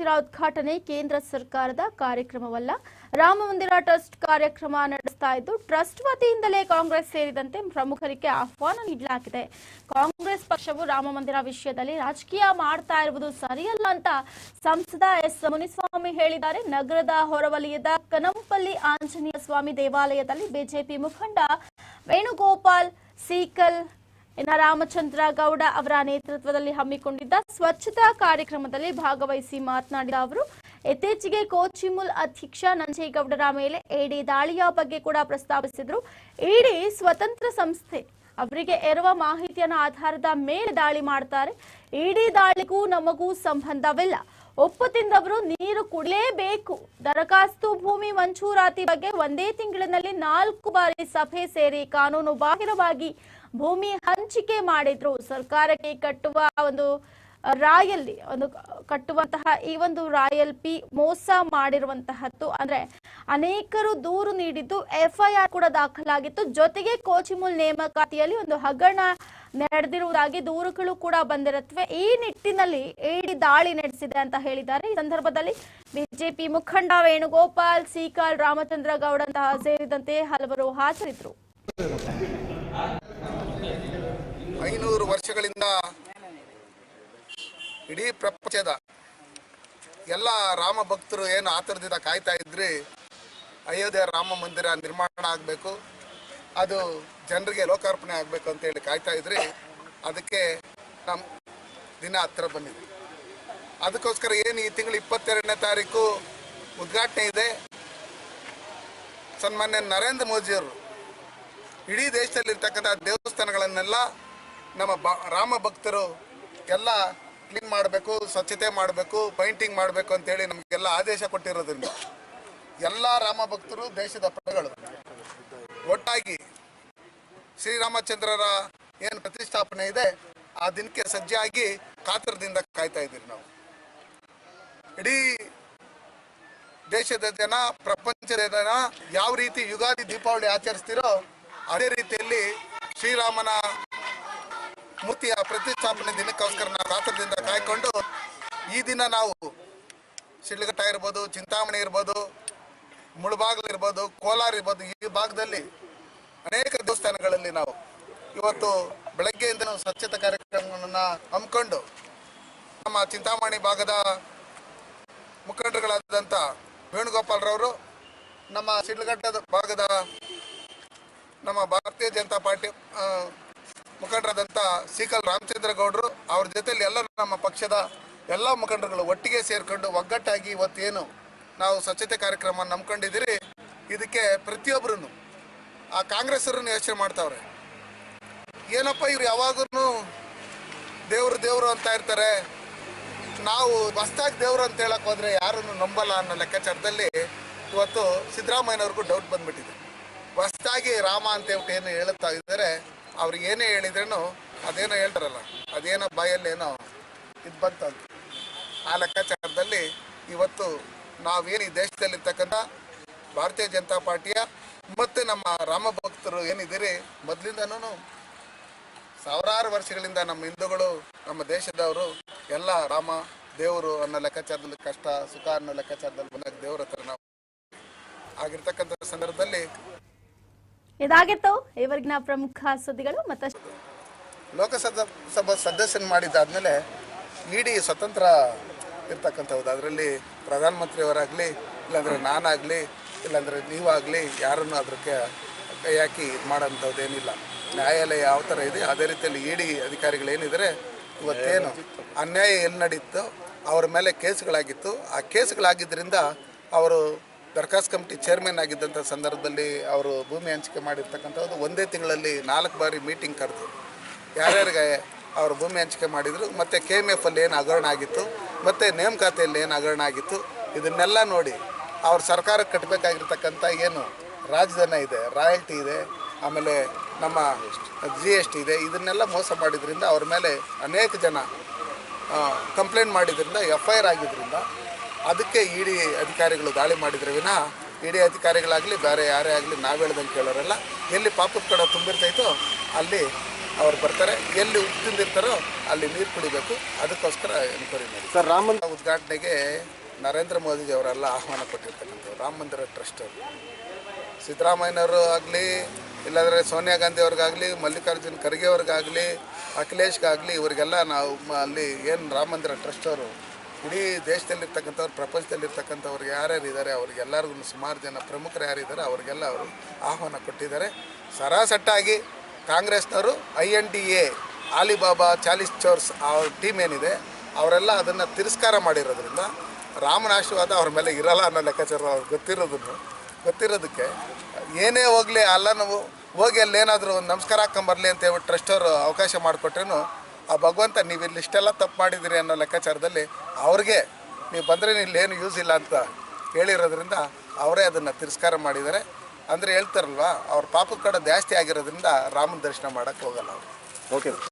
ಮಂದಿರ ಉದ್ಘಾಟನೆ ಕೇಂದ್ರ ಸರ್ಕಾರದ ಕಾರ್ಯಕ್ರಮವಲ್ಲ. ರಾಮ ಮಂದಿರ ಟ್ರಸ್ಟ್ ಕಾರ್ಯಕ್ರಮ ನಡೆಸ್ತಾ ಇದ್ದು, ಟ್ರಸ್ಟ್ ವತಿಯಿಂದಲೇ ಕಾಂಗ್ರೆಸ್ ಸೇರಿದಂತೆ ಪ್ರಮುಖರಿಗೆ ಆಹ್ವಾನ ನೀಡಲಾಗಿದೆ. ಕಾಂಗ್ರೆಸ್ ಪಕ್ಷವು ರಾಮ ಮಂದಿರ ವಿಷಯದಲ್ಲಿ ರಾಜಕೀಯ ಮಾಡ್ತಾ ಇರುವುದು ಸರಿಯಲ್ಲ ಅಂತ ಸಂಸದ ಎಸ್ ಮುನಿಸ್ವಾಮಿ ಹೇಳಿದ್ದಾರೆ. ನಗರದ ಹೊರವಲಯದ ಕನಂಪಲ್ಲಿ ಆಂಜನೇಯ ಸ್ವಾಮಿ ದೇವಾಲಯದಲ್ಲಿ ಬಿಜೆಪಿ ಮುಖಂಡ ವೇಣುಗೋಪಾಲ್, ಸೀಕಲ್ ಇನ್ನ ರಾಮಚಂದ್ರ ಗೌಡ ಅವರ ನೇತೃತ್ವದಲ್ಲಿ ಹಮ್ಮಿಕೊಂಡಿದ್ದ ಸ್ವಚ್ಛತಾ ಕಾರ್ಯಕ್ರಮದಲ್ಲಿ ಭಾಗವಹಿಸಿ ಮಾತನಾಡಿದ ಅವರು ಇತ್ತೀಚೆಗೆ ಕೋಚಿಮುಲ್ ಅಧ್ಯಕ್ಷ ನಂಜೇಗೌಡರ ಮೇಲೆ ಇಡಿ ದಾಳಿಯ ಬಗ್ಗೆ ಕೂಡ ಪ್ರಸ್ತಾಪಿಸಿದ್ರು. ಇಡಿ ಸ್ವತಂತ್ರ ಸಂಸ್ಥೆ, ಅವರಿಗೆ ಇರುವ ಮಾಹಿತಿಯನ್ನು ಆಧಾರದ ಮೇಲೆ ದಾಳಿ ಮಾಡ್ತಾರೆ. ಇಡಿ ದಾಳಿಗೂ ನಮಗೂ ಸಂಬಂಧವಿಲ್ಲ. ಒಪ್ಪು ತಿಂದವರು ನೀರು ಕುಡಿಲೇಬೇಕು ದರಖಾಸ್ತು ಭೂಮಿ ಮಂಜೂರಾತಿ ಬಗ್ಗೆ ಒಂದೇ ತಿಂಗಳಿನಲ್ಲಿ ನಾಲ್ಕು ಬಾರಿ ಸಭೆ ಸೇರಿ ಕಾನೂನು ಬಾಹಿರವಾಗಿ ಭೂಮಿ ಹಂಚಿಕೆ ಮಾಡಿದ್ರು. ಸರ್ಕಾರಕ್ಕೆ ಕಟ್ಟುವ ಒಂದು ರಾಯಲ್ಲಿ, ಒಂದು ಕಟ್ಟುವಂತಹ ಈ ಒಂದು ರಾಯಲ್ ಪಿ ಮೋಸ ಮಾಡಿರುವಂತಹದ್ದು. ಅಂದ್ರೆ ಅನೇಕರು ದೂರು ನೀಡಿದ್ದು, ಎಫ್ಐಆರ್ ಕೂಡ ದಾಖಲಾಗಿತ್ತು. ಜೊತೆಗೆ ಕೋಚಿಮುಲ್ ನೇಮಕಾತಿಯಲ್ಲಿ ಒಂದು ಹಗರಣ ನಡೆದಿರುವುದಾಗಿ ದೂರುಗಳು ಕೂಡ ಬಂದಿರುತ್ತವೆ. ಈ ನಿಟ್ಟಿನಲ್ಲಿ ಇಡಿ ದಾಳಿ ನಡೆಸಿದೆ ಅಂತ ಹೇಳಿದ್ದಾರೆ. ಈ ಸಂದರ್ಭದಲ್ಲಿ ಬಿಜೆಪಿ ಮುಖಂಡ ವೇಣುಗೋಪಾಲ್ ಸೀಕಾಲ್ ರಾಮಚಂದ್ರ ಗೌಡಂತಹ ಸೇರಿದಂತೆ ಹಲವರು ಹಾಜರಿದ್ದರು. ಐನೂರು ವರ್ಷಗಳಿಂದ ಇಡೀ ಪ್ರಪಂಚದ ಎಲ್ಲ ರಾಮ ಭಕ್ತರು ಏನು ಆತರದಿಂದ ಕಾಯ್ತಾ ಇದ್ರಿ, ಅಯೋಧ್ಯೆ ರಾಮ ಮಂದಿರ ನಿರ್ಮಾಣ ಆಗಬೇಕು, ಅದು ಜನರಿಗೆ ಲೋಕಾರ್ಪಣೆ ಆಗಬೇಕು ಅಂತೇಳಿ ಕಾಯ್ತಾ ಇದ್ರಿ. ಅದಕ್ಕೆ ನಮ್ಮ ದಿನ ಹತ್ತಿರ ಬಂದಿದೆ. ಅದಕ್ಕೋಸ್ಕರ ಏನು ಈ ತಿಂಗಳು ಇಪ್ಪತ್ತೆರಡನೇ ತಾರೀಕು ಉದ್ಘಾಟನೆ ಇದೆ. ಸನ್ಮಾನ್ಯ ನರೇಂದ್ರ ಮೋದಿಯವರು, ಇಡೀ ದೇಶದಲ್ಲಿರ್ತಕ್ಕಂಥ ದೇವಸ್ಥಾನಗಳನ್ನೆಲ್ಲ ನಮ್ಮ ಬ, ರಾಮ ಭಕ್ತರು ಎಲ್ಲ ಕ್ಲೀನ್ ಮಾಡಬೇಕು, ಸ್ವಚ್ಛತೆ ಮಾಡಬೇಕು, ಪೈಂಟಿಂಗ್ ಮಾಡಬೇಕು ಅಂತೇಳಿ ನಮಗೆಲ್ಲ ಆದೇಶ ಕೊಟ್ಟಿರೋದ್ರಿಂದ ಎಲ್ಲ ರಾಮ ಭಕ್ತರು ದೇಶದ ಪ್ರಜೆಗಳು. ಒಟ್ಟಾಗಿ ಶ್ರೀರಾಮಚಂದ್ರರ ಏನು ಪ್ರತಿಷ್ಠಾಪನೆ ಇದೆ, ಆ ದಿನಕ್ಕೆ ಸಜ್ಜಾಗಿ ಕಾತರದಿಂದ ಕಾಯ್ತಾ ಇದ್ದೀರಿ ನಾವು. ಇಡೀ ದೇಶದ ಜನ, ಪ್ರಪಂಚದ ಜನ ಯಾವ ರೀತಿ ಯುಗಾದಿ, ದೀಪಾವಳಿ ಆಚರಿಸ್ತಿರೋ, ಅದೇ ರೀತಿಯಲ್ಲಿ ಶ್ರೀರಾಮನ ಮೂರ್ತಿಯ ಪ್ರತಿಷ್ಠಾಪನೆ ದಿನಕ್ಕೋಸ್ಕರ ನಾವು ಕಾತರದಿಂದ ಕಾಯ್ಕೊಂಡು ಈ ದಿನ ನಾವು ಶಿಡ್ಲಘಟ್ಟ ಇರ್ಬೋದು, ಚಿಂತಾಮಣಿ ಇರ್ಬೋದು, ಮುಳುಬಾಗ್ಲು ಇರ್ಬೋದು, ಕೋಲಾರ ಇರ್ಬೋದು, ಈ ಭಾಗದಲ್ಲಿ ಅನೇಕ ದೇವಸ್ಥಾನಗಳಲ್ಲಿ ನಾವು ಇವತ್ತು ಬೆಳಗ್ಗೆಯಿಂದ ಸ್ವಚ್ಛತಾ ಕಾರ್ಯಕ್ರಮವನ್ನು ಹಮ್ಮಿಕೊಂಡು ನಮ್ಮ ಚಿಂತಾಮಣಿ ಭಾಗದ ಮುಖಂಡರುಗಳಾದಂಥ ವೇಣುಗೋಪಾಲ್ರವರು ನಮ್ಮ ಶಿಡ್ಲಘಟ್ಟದ ಭಾಗದ ನಮ್ಮ ಭಾರತೀಯ ಜನತಾ ಪಾರ್ಟಿ ಮುಖಂಡರಾದಂಥ ಸೀಕಲ್ ರಾಮಚಂದ್ರ ಗೌಡರು ಅವ್ರ ಜೊತೆಯಲ್ಲಿ ಎಲ್ಲ ನಮ್ಮ ಪಕ್ಷದ ಎಲ್ಲ ಮುಖಂಡರುಗಳು ಒಟ್ಟಿಗೆ ಸೇರಿಕೊಂಡು ಒಗ್ಗಟ್ಟಾಗಿ ಇವತ್ತೇನು ನಾವು ಸ್ವಚ್ಛತೆ ಕಾರ್ಯಕ್ರಮ ನಂಬ್ಕೊಂಡಿದ್ದೀರಿ, ಇದಕ್ಕೆ ಪ್ರತಿಯೊಬ್ಬರೂ ಆ ಕಾಂಗ್ರೆಸ್ಸರನ್ನು ಯೋಚನೆ ಮಾಡ್ತಾವ್ರೆ. ಏನಪ್ಪ ಇವ್ರು ಯಾವಾಗೂ ದೇವರು ದೇವರು ಅಂತ ಇರ್ತಾರೆ. ನಾವು ಹೊಸ್ದಾಗಿ ದೇವರು ಅಂತ ಹೇಳಕ್ ಹೋದ್ರೆ ಯಾರನ್ನು ನಂಬಲ್ಲ ಅನ್ನೋ ಲೆಕ್ಕಾಚಾರದಲ್ಲಿ ಇವತ್ತು ಸಿದ್ದರಾಮಯ್ಯನವ್ರಿಗೂ ಡೌಟ್ ಬಂದ್ಬಿಟ್ಟಿದೆ. ಹೊಸ್ದಾಗಿ ರಾಮ ಅಂತ ಹೇಳ್ಬಿಟ್ಟು ಏನು ಹೇಳುತ್ತಾ ಇದ್ದಾರೆ ಅವ್ರಿಗೆ ಏನೇ ಹೇಳಿದ್ರೇನು ಅದೇನೋ ಹೇಳ್ತಾರಲ್ಲ, ಅದೇನೋ ಬಾಯಲ್ಲೇನೋ ಇದು ಬಂತಂತ. ಆ ಲೆಕ್ಕಾಚಾರದಲ್ಲಿ ಇವತ್ತು ನಾವೇನು ಈ ದೇಶದಲ್ಲಿರ್ತಕ್ಕಂಥ ಭಾರತೀಯ ಜನತಾ ಪಾರ್ಟಿಯ ಮತ್ತು ನಮ್ಮ ರಾಮ ಭಕ್ತರು ಏನಿದ್ದೀರಿ ಮೊದಲಿಂದನೂ ಸಾವಿರಾರು ವರ್ಷಗಳಿಂದ ನಮ್ಮ ಹಿಂದೂಗಳು, ನಮ್ಮ ದೇಶದವರು ಎಲ್ಲ ರಾಮ, ದೇವರು ಅನ್ನೋ ಲೆಕ್ಕಾಚಾರದಲ್ಲಿ ಕಷ್ಟ, ಸುಖ ಅನ್ನೋ ಲೆಕ್ಕಾಚಾರದಲ್ಲಿ ಬಂದಾಗ ದೇವ್ರ ಹತ್ರ ನಾವು ಆಗಿರ್ತಕ್ಕಂಥ ಸಂದರ್ಭದಲ್ಲಿ ಇದಾಗಿತ್ತು. ಇವರಿಗಿನ ಪ್ರಮುಖ ಸುದ್ದಿಗಳು ಮತ್ತಷ್ಟು. ಲೋಕಸಭಾ ಸಭಾ ಸದಸ್ಯನ ಮಾಡಿದ್ದಾದ್ಮೇಲೆ ಇಡೀ ಸ್ವತಂತ್ರ ಇರ್ತಕ್ಕಂಥದ್ದು ಅದರಲ್ಲಿ ಪ್ರಧಾನಮಂತ್ರಿಯವರಾಗಲಿ, ಇಲ್ಲಾಂದರೆ ನಾನಾಗಲಿ, ಇಲ್ಲಾಂದರೆ ನೀವಾಗಲಿ ಯಾರನ್ನು ಅದಕ್ಕೆ ಕೈ ಹಾಕಿ ಇದು ಮಾಡೋಂಥದ್ದು ಏನಿಲ್ಲ ನ್ಯಾಯಾಲಯ ಯಾವ ಥರ ಇದೆ, ಅದೇ ರೀತಿಯಲ್ಲಿ ಇಡಿ ಅಧಿಕಾರಿಗಳೇನಿದ್ದಾರೆ, ಇವತ್ತೇನು ಅನ್ಯಾಯ ಎಲ್ಲಿ ನಡೀತು ಅವ್ರ ಮೇಲೆ ಕೇಸ್ಗಳಾಗಿತ್ತು. ಆ ಕೇಸ್ಗಳಾಗಿದ್ದರಿಂದ ಅವರು ದರ್ಖಾಸ್ತ್ ಕಮಿಟಿ ಚೇರ್ಮನ್ ಆಗಿದ್ದಂಥ ಸಂದರ್ಭದಲ್ಲಿ ಅವರು ಭೂಮಿ ಹಂಚಿಕೆ ಮಾಡಿರ್ತಕ್ಕಂಥದ್ದು ಒಂದೇ ತಿಂಗಳಲ್ಲಿ ನಾಲ್ಕು ಬಾರಿ ಮೀಟಿಂಗ್ ಕರೆದು ಯಾರ್ಯಾರಿಗೆ ಅವರು ಭೂಮಿ ಹಂಚಿಕೆ ಮಾಡಿದರು, ಮತ್ತು ಕೆ ಎಂ ಎಫ್ ಅಲ್ಲಿ ಏನು ಹಗರಣ ಆಗಿತ್ತು, ಮತ್ತು ನೇಮಕಾತಿಯಲ್ಲಿ ಏನು ಹಗರಣ ಆಗಿತ್ತು, ಇದನ್ನೆಲ್ಲ ನೋಡಿ ಅವ್ರ ಸರ್ಕಾರಕ್ಕೆ ಕಟ್ಟಬೇಕಾಗಿರ್ತಕ್ಕಂಥ ಏನು ರಾಜಧನ ಇದೆ, ರಾಯಲ್ಟಿ ಇದೆ, ಆಮೇಲೆ ನಮ್ಮ ಜಿ ಎಸ್ ಟಿ ಇದೆ, ಇದನ್ನೆಲ್ಲ ಮೋಸ ಮಾಡಿದ್ರಿಂದ ಅವ್ರ ಮೇಲೆ ಅನೇಕ ಜನ ಕಂಪ್ಲೇಂಟ್ ಮಾಡಿದ್ರಿಂದ ಎಫ್ ಐ ಆರ್ ಆಗಿದ್ದರಿಂದ ಅದಕ್ಕೆ ಇಡಿ ಅಧಿಕಾರಿಗಳು ದಾಳಿ ಮಾಡಿದ್ರೆ ವಿನ ಇಡಿ ಅಧಿಕಾರಿಗಳಾಗಲಿ ಬೇರೆ ಯಾರೇ ಆಗಲಿ ನಾವು ಹೇಳ್ದಂಗೆ ಕೇಳೋರಲ್ಲ. ಎಲ್ಲಿ ಪಾಪದ ಕಡೆ ತುಂಬಿರ್ತೈತೋ ಅಲ್ಲಿ ಅವ್ರು ಬರ್ತಾರೆ. ಎಲ್ಲಿ ಉಪ್ಪಿಂದಿರ್ತಾರೋ ಅಲ್ಲಿ ನೀರು ಕುಡಿಬೇಕು. ಅದಕ್ಕೋಸ್ಕರ ಎನ್ಕ್ವೈರಿ ಮಾಡಿ. ಸರ್ ರಾಮ ಉದ್ಘಾಟನೆಗೆ ನರೇಂದ್ರ ಮೋದಿಜಿ ಅವರೆಲ್ಲ ಆಹ್ವಾನ ಕೊಟ್ಟಿರ್ತಕ್ಕಂಥವ್ರು. ರಾಮ ಮಂದಿರ ಟ್ರಸ್ಟ್ ಅವರು. ಸಿದ್ದರಾಮಯ್ಯನವರು ಆಗಲಿ ಇಲ್ಲಾಂದರೆ ಸೋನಿಯಾ ಗಾಂಧಿ ಅವ್ರಿಗಾಗಲಿ ಮಲ್ಲಿಕಾರ್ಜುನ್ ಖರ್ಗೆ ಅವ್ರಿಗಾಗಲಿ ಅಖಿಲೇಶ್ಗಾಗಲಿ ಇವರಿಗೆಲ್ಲ ನಾವು ಅಲ್ಲಿ ಏನು ರಾಮ ಮಂದಿರ ಟ್ರಸ್ಟ್ ಅವರು ಇಡೀ ದೇಶದಲ್ಲಿರ್ತಕ್ಕಂಥವ್ರು ಪ್ರಪಂಚದಲ್ಲಿರ್ತಕ್ಕಂಥವ್ರಿಗೆ ಯಾರ್ಯಾರು ಇದ್ದಾರೆ ಅವ್ರಿಗೆಲ್ಲರಿಗೂ ಸುಮಾರು ಜನ ಪ್ರಮುಖರು ಯಾರಿದ್ದಾರೆ ಅವ್ರಿಗೆಲ್ಲ ಅವರು ಆಹ್ವಾನ ಕೊಟ್ಟಿದ್ದಾರೆ. ಸರಾಸಟ್ಟಾಗಿ ಕಾಂಗ್ರೆಸ್ನವರು I N D A, Ali Baba, Chalisa ಚೋರ್ಸ್ ಅವ್ರ ಟೀಮ್ ಏನಿದೆ, ಅವರೆಲ್ಲ ಅದನ್ನು ತಿರಸ್ಕಾರ ಮಾಡಿರೋದ್ರಿಂದ ರಾಮನ ಆಶೀರ್ವಾದ ಅವ್ರ ಮೇಲೆ ಇರಲ್ಲ ಅನ್ನೋ ಲೆಕ್ಕಾಚಾರ ಅವ್ರಿಗೆ ಗೊತ್ತಿರೋದನ್ನು, ಗೊತ್ತಿರೋದಕ್ಕೆ ಏನೇ ಹೋಗಲಿ ಅಲ್ಲ ನಾವು ಹೋಗಿ ಅಲ್ಲಿ ಏನಾದರೂ ಒಂದು ನಮಸ್ಕಾರ ಹಾಕ್ಕೊಂಬರ್ಲಿ ಅಂತ ಹೇಳ್ಬಿಟ್ಟು ಟ್ರಸ್ಟವರು ಅವಕಾಶ ಮಾಡಿಕೊಟ್ರೇನು ಆ ಭಗವಂತ ನೀವು ಇಲ್ಲಿ ಇಷ್ಟೆಲ್ಲ ತಪ್ಪು ಮಾಡಿದಿರಿ ಅನ್ನೋ ಲೆಕ್ಕಾಚಾರದಲ್ಲಿ ಅವ್ರಿಗೆ ನೀವು ಬಂದರೆ ಇಲ್ಲೇನು ಯೂಸ್ ಇಲ್ಲ ಅಂತ ಹೇಳಿರೋದ್ರಿಂದ ಅವರೇ ಅದನ್ನು ತಿರಸ್ಕಾರ ಮಾಡಿದ್ದಾರೆ. ಅಂದರೆ ಹೇಳ್ತಾರಲ್ವ, ಅವ್ರ ಪಾಪದ ಕಡೆ ಜಾಸ್ತಿ ಆಗಿರೋದ್ರಿಂದ ರಾಮನ ದರ್ಶನ ಮಾಡೋಕ್ಕೆ ಹೋಗಲ್ಲ ಅವರು. ಓಕೆ